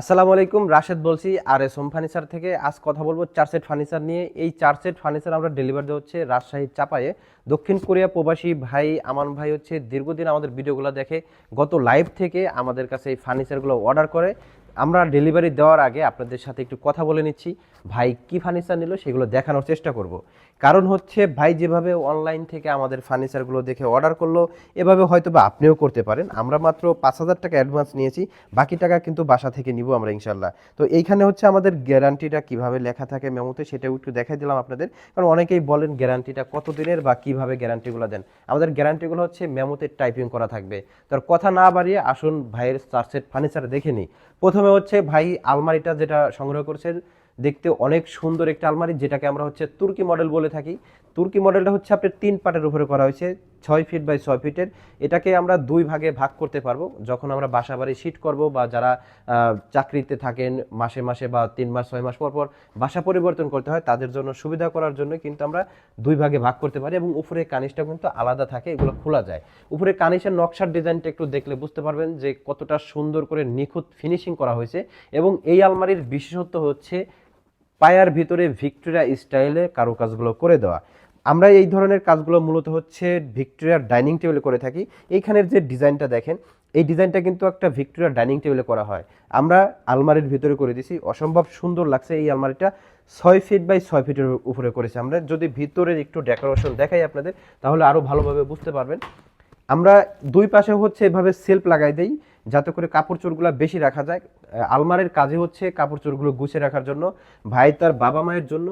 আসসালামু আলাইকুম, রাশেদ বলছি। আর এস হোম ফার্নিচার থেকে আজ কথা বলব চার সেট ফার্নিচার নিয়ে। এই চার সেট ফার্নিচার আমরা ডেলিভার দেওয়া হচ্ছে রাজশাহীর চাপায়ে দক্ষিণ কোরিয়া প্রবাসী ভাই আমান ভাই হচ্ছে দীর্ঘদিন আমাদের ভিডিওগুলো দেখে, গত লাইভ থেকে আমাদের কাছে এই ফার্নিচারগুলো অর্ডার করে। আমরা ডেলিভারি দেওয়ার আগে আপনাদের সাথে একটু কথা বলে নিচ্ছি। ভাই কি ফার্নিচার নিল সেগুলো দেখানোর চেষ্টা করব। কারণ হচ্ছে ভাই যেভাবে অনলাইন থেকে আমাদের ফার্নিচারগুলো দেখে অর্ডার করল, এভাবে হয়তো বা আপনিও করতে পারেন। আমরা মাত্র পাঁচ হাজার টাকা অ্যাডভান্স নিয়েছি, বাকি টাকা কিন্তু বাসা থেকে নিব আমরা ইনশাল্লাহ তো এইখানে হচ্ছে আমাদের গ্যারান্টিটা কীভাবে লেখা থাকে মেমোতে সেটাও একটু দেখাই দিলাম আপনাদের। কারণ অনেকেই বলেন গ্যারান্টিটা কত দিনের বা কীভাবে গ্যারান্টিগুলো দেন। আমাদের গ্যারান্টিগুলো হচ্ছে মেমোতে টাইপিং করা থাকবে। তার কথা না বাড়িয়ে আসুন ভাইয়ের চার্সেট ফার্নিচার দেখে নিই। প্রথমে হচ্ছে ভাই আলমারিটা যেটা সংগ্রহ করছেন, দেখতে অনেক সুন্দর একটা আলমারি, যেটাকে আমরা হচ্ছে তুর্কি মডেল বলে থাকি। তুর্কি মডেলটা হচ্ছে আপনার তিন পাটের উপরে করা হয়েছে, ছয় ফিট বাই ছয় ফিটের এটাকে আমরা দুই ভাগে ভাগ করতে পারব। যখন আমরা বাসা বাড়ি শিট করব বা যারা চাকরিতে থাকেন মাসে মাসে বা তিন মাস, ছয় মাস পর পর বাসা পরিবর্তন করতে হয়, তাদের জন্য সুবিধা করার জন্য কিন্তু আমরা দুই ভাগে ভাগ করতে পারি এবং উপরে কানিসটা কিন্তু আলাদা থাকে, এগুলো খোলা যায়। উপরে কানিসের নকশার ডিজাইনটা একটু দেখলে বুঝতে পারবেন যে কতটা সুন্দর করে নিখুঁত ফিনিশিং করা হয়েছে এবং এই আলমারির বিশেষত্ব হচ্ছে পায়ার ভিতরে ভিক্টোরিয়া স্টাইলে কারুকাজগুলো করে দেওয়া। আমরা এই ধরনের কাজগুলো মূলত হচ্ছে ভিক্টোরিয়ার ডাইনিং টেবিলে করে থাকি। এইখানের যে ডিজাইনটা দেখেন, এই ডিজাইনটা কিন্তু একটা ভিক্টোরিয়া ডাইনিং টেবিলে করা হয়। আমরা আলমারির ভিতরে করে দিছি, অসম্ভব সুন্দর লাগছে এই আলমারিটা। ছয় ফিট বাই ছয় ফিটের উপরে করেছি আমরা। যদি ভিতরের একটু ডেকোরেশন দেখাই আপনাদের, তাহলে আরও ভালোভাবে বুঝতে পারবেন। আমরা দুই পাশে হচ্ছে এভাবে সেলফ লাগাই দেই। যাতে করে কাপড় চোরগুলো বেশি রাখা যায়। আলমারির কাজে হচ্ছে কাপড় চোরগুলো গুছিয়ে রাখার জন্য। ভাই তার বাবা মায়ের জন্য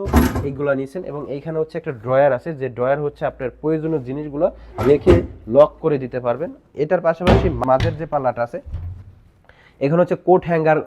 এইগুলো নিয়েছেন এবং এইখানে হচ্ছে একটা ড্রয়ার আছে, যে ড্রয়ার হচ্ছে আপনার প্রয়োজনীয় জিনিসগুলো রেখে লক করে দিতে পারবেন। এটার পাশাপাশি মাঝের যে পাল্লাটা আছে, এখানে হচ্ছে কোট হ্যাঙ্গার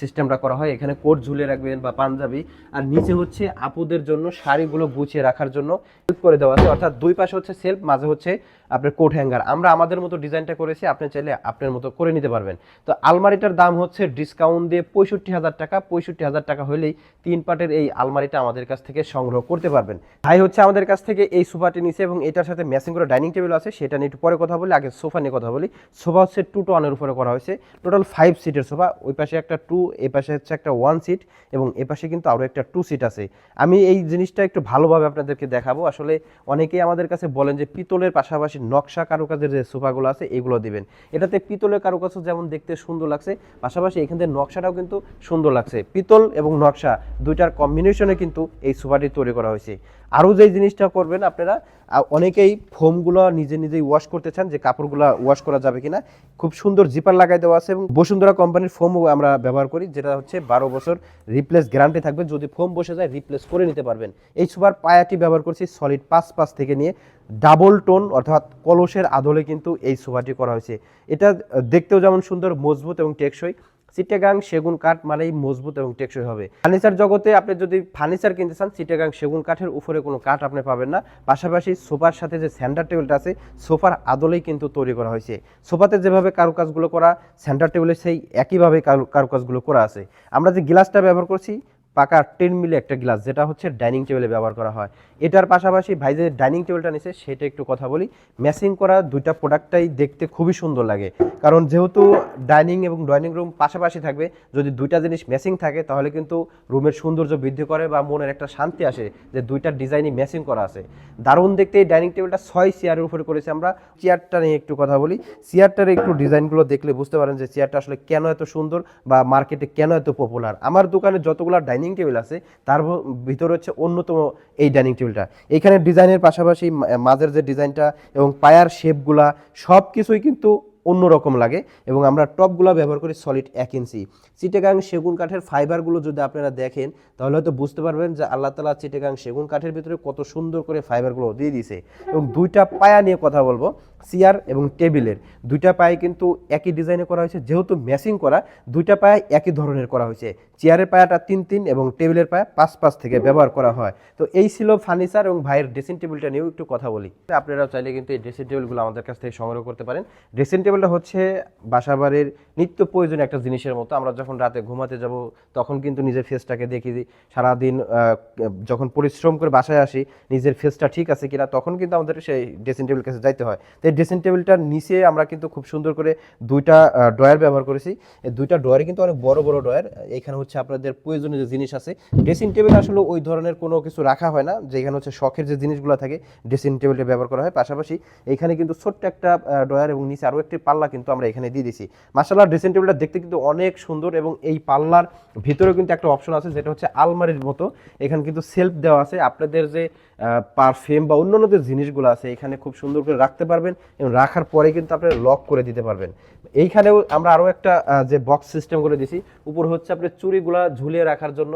সিস্টেমটা করা হয়। এখানে কোট ঝুলে রাখবেন বা পাঞ্জাবি। আর নিচে হচ্ছে আপুদের জন্য শাড়িগুলো গুছিয়ে রাখার জন্য হেল্প করে দেওয়া আছে। অর্থাৎ দুই পাশে হচ্ছে সেলফ মাঝে হচ্ছে আপনার কোট হ্যাঙ্গার। আমরা আমাদের মতো ডিজাইনটা করেছি, আপনি চাইলে আপনার মতো করে নিতে পারবেন। তো আলমারিটার দাম হচ্ছে ডিসকাউন্ট দিয়ে পঁয়ষট্টি হাজার টাকা, পঁয়ষট্টি হাজার টাকা হলেই তিন পাটের এই আলমারিটা আমাদের কাছ থেকে সংগ্রহ করতে পারবেন। ভাই হচ্ছে আমাদের কাছ থেকে এই সোফাটি নিচে এবং এটার সাথে ম্যাচিং করে ডাইনিং টেবিল আছে, সেটা নিয়ে একটু পরে কথা বলি, আগে সোফা নিয়ে কথা বলি। সোফা হচ্ছে টু টু ওয়ানের উপরে করা হয়েছে। টোটাল ফাইভ সিটের সোফা, ওই পাশে একটা টু এ পাশে হচ্ছে একটা ওয়ান সিট এবং এ পাশে কিন্তু আরও একটা টু সিট আছে। আমি এই জিনিসটা একটু ভালোভাবে আপনাদেরকে দেখাবো। আসলে অনেকেই আমাদের কাছে বলেন যে পিতলের পাশাপাশি নকশা কারুকাজের যে সোফাগুলো আছে, এগুলো দিবেন। এটাতে পিতলের কারুকাজ যেমন দেখতে সুন্দর লাগছে, পাশাপাশি এখান থেকে নকশাটাও কিন্তু সুন্দর লাগছে। পিতল এবং নকশা দুইটার কম্বিনেশনে কিন্তু এই সোফাটি তৈরি করা হয়েছে। আরও যেই জিনিসটা করবেন আপনারা অনেকেই ফোমগুলো নিজে নিজেই ওয়াশ করতে চান যে কাপড়গুলো ওয়াশ করা যাবে কিনা। খুব সুন্দর জিপার লাগাই দেওয়া আছে এবং বসুন্ধরা কোম্পানির ফোমও আমরা ব্যবহার করি, যেটা হচ্ছে বারো বছর রিপ্লেস গ্যারান্টি থাকবে। যদি ফোম বসে যায় রিপ্লেস করে নিতে পারবেন। এই সুপার পায়াটি ব্যবহার করছি সলিড পাঁচ পাঁচ থেকে নিয়ে ডাবল টোন অর্থাৎ কলসের আদলে কিন্তু এই সোফাটি করা হয়েছে। এটা দেখতেও যেমন সুন্দর, মজবুত এবং টেকসই। চিটাগাং সেগুন কাঠ মানেই মজবুত এবং টেকসই হবে। ফার্নিচার জগতে আপনি যদি ফার্নিচার কিনতে চান চিটাগাং সেগুন কাঠের উপরে কোনো কাঠ আপনি পাবেন না। পাশাপাশি সোফার সাথে যে সেন্টার টেবিলটা আছে, সোফার আদলেই কিন্তু তৈরি করা হয়েছে। সোফাতে যেভাবে কারুকাজগুলো করা সেন্টার টেবিলে সেই একইভাবে কারু- কারুকাজগুলো করা আছে। আমরা যে গ্লাসটা ব্যবহার করছি পাকা টেন মিলে একটা গ্লাস, যেটা হচ্ছে ডাইনিং টেবিলে ব্যবহার করা হয়। এটার পাশাপাশি ভাই যে ডাইনিং টেবিলটা নিছে, সেটা একটু কথা বলি। ম্যাচিং করা দুইটা প্রোডাক্টটাই দেখতে খুবই সুন্দর লাগে। কারণ যেহেতু ডাইনিং এবং ডাইনিং রুম পাশাপাশি থাকবে, যদি দুইটা জিনিস ম্যাচিং থাকে, তাহলে কিন্তু রুমের সৌন্দর্য বৃদ্ধি করে বা মনের একটা শান্তি আসে যে দুইটা ডিজাইনই ম্যাচিং করা আছে। দারুণ দেখতে এই ডাইনিং টেবিলটা ছয় চেয়ারের উপরে করেছি আমরা। চেয়ারটা নিয়ে একটু কথা বলি। চেয়ারটার একটু ডিজাইনগুলো দেখলে বুঝতে পারেন যে চেয়ারটা আসলে কেন এত সুন্দর বা মার্কেটে কেন এত পপুলার। আমার দোকানে যতগুলো ডাইনিং টেবিল আছে, তার ভিতর হচ্ছে অন্যতম এই ডাইনিং টেবিলটা। এখানে ডিজাইনের পাশাপাশি মাঝের যে ডিজাইনটা এবং পায়ার শেপগুলা সব কিছুই কিন্তু অন্যরকম লাগে এবং আমরা টপগুলো ব্যবহার করি সলিড এক ইঞ্চি। চিটেগাং সেগুন কাঠের ফাইবারগুলো যদি আপনারা দেখেন, তাহলে হয়তো বুঝতে পারবেন যে আল্লাহ তালা চিটেগাং সেগুন কাঠের ভিতরে কত সুন্দর করে ফাইবারগুলো দিয়ে দিয়েছে। এবং দুইটা পায়া নিয়ে কথা বলব। চেয়ার এবং টেবিলের। দুইটা পায়ে কিন্তু একই ডিজাইনে করা হয়েছে। যেহেতু ম্যাচিং করা, দুইটা পায়ে একই ধরনের করা হয়েছে। চেয়ারের পায়াটা তিন তিন এবং টেবিলের পায়ে পাঁচ পাঁচ থেকে ব্যবহার করা হয়। তো এই ছিল ফার্নিচার এবং ভাইয়ের ড্রেসিং টেবিলটা নিয়েও একটু কথা বলি। আপনারা চাইলে কিন্তু এই ড্রেসিং টেবিলগুলো আমাদের কাছ থেকে সংগ্রহ করতে পারেন। ড্রেসিং টেবিলটা হচ্ছে বাসাবাড়ির নিত্য প্রয়োজনীয় একটা জিনিসের মতো। আমরা যখন রাতে ঘুমাতে যাব, তখন কিন্তু নিজের ফেসটাকে দেখি সারাদিন যখন পরিশ্রম করে বাসায় আসি, নিজের ফেসটা ঠিক আছে কিনা, তখন কিন্তু আমাদের সেই ড্রেসিং টেবিল কাছে যাইতে হয়। তো এই ড্রেসিং টেবিলটার নিচে আমরা কিন্তু খুব সুন্দর করে দুইটা ড্রয়ার ব্যবহার করেছি। এই দুইটা ড্রয়ারে কিন্তু অনেক বড় বড় ড্রয়ার এখানে হচ্ছে আপনাদের প্রয়োজনীয় যে জিনিস আছে ড্রেসিং টেবিল আসলে ওই ধরনের কোনো কিছু রাখা হয় না যে এখানে হচ্ছে শখের যে জিনিসগুলো থাকে ড্রেসিং টেবিলটা ব্যবহার করা হয়। পাশাপাশি এখানে কিন্তু ছোট্ট একটা ড্রয়ার এবং নিচে আরও একটি পাল্লা কিন্তু আমরা এখানে দিয়ে দিয়েছি। মাসাল্লাহ ড্রেসিং টেবিলটা দেখতে কিন্তু অনেক সুন্দর এবং এই পাল্লার ভিতরে কিন্তু একটা অপশন আছে, যেটা হচ্ছে আলমারির মতো। এখানে কিন্তু সেলফ দেওয়া আছে। আপনাদের যে পারফিউম বা অন্যান্য যে জিনিসগুলো আছে, এখানে খুব সুন্দর করে রাখতে পারবেন এবং রাখার পরে কিন্তু আপনারা লক করে দিতে পারবেন। এইখানেও আমরা আরও একটা যে বক্স সিস্টেম করে দিছি। উপর হচ্ছে আপনার চুরিগুলা ঝুলিয়ে রাখার জন্য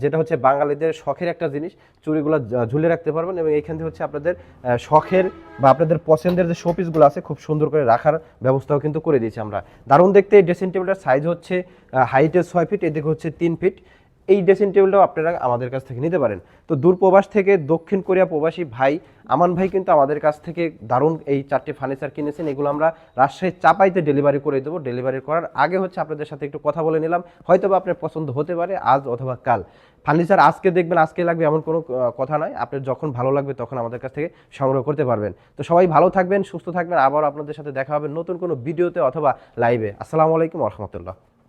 যেটা হচ্ছে বাঙালিদের শখের একটা জিনিস চুরিগুলো ঝুলে রাখতে পারবেন এবং এইখান থেকে হচ্ছে আপনাদের শখের বা আপনাদের পছন্দের যে শোপিসগুলো আছে খুব সুন্দর করে রাখার ব্যবস্থাও কিন্তু করে দিয়েছি আমরা। দারুণ দেখতে এই ড্রেসিং টেবিলটার সাইজ হচ্ছে হাইটে ছয় ফিট এদিকে হচ্ছে তিন ফিট এই ড্রেসিং টেবিলটাও আপনারা আমাদের কাছ থেকে নিতে পারেন। তো দূর প্রবাস থেকে দক্ষিণ কোরিয়া প্রবাসী ভাই, আমান ভাই কিন্তু আমাদের কাছ থেকে দারুণ এই চারটি ফার্নিচার কিনেছেন। এগুলো আমরা রাজশাহী চাপাইতে ডেলিভারি করে দেবো। ডেলিভারি করার আগে হচ্ছে আপনাদের সাথে একটু কথা বলে নিলাম। হয়তো বা আপনার পছন্দ হতে পারে আজ অথবা কাল। ফার্নিচার আজকে দেখবেন, আজকে লাগবে এমন কোনো কথা নয় আপনার যখন ভালো লাগবে তখন আমাদের কাছ থেকে সংগ্রহ করতে পারবেন। তো সবাই ভালো থাকবেন, সুস্থ থাকবেন। আবার আপনাদের সাথে দেখা হবে নতুন কোনো ভিডিওতে অথবা লাইভে আসসালামু আলাইকুম রহমতুল্লাহ।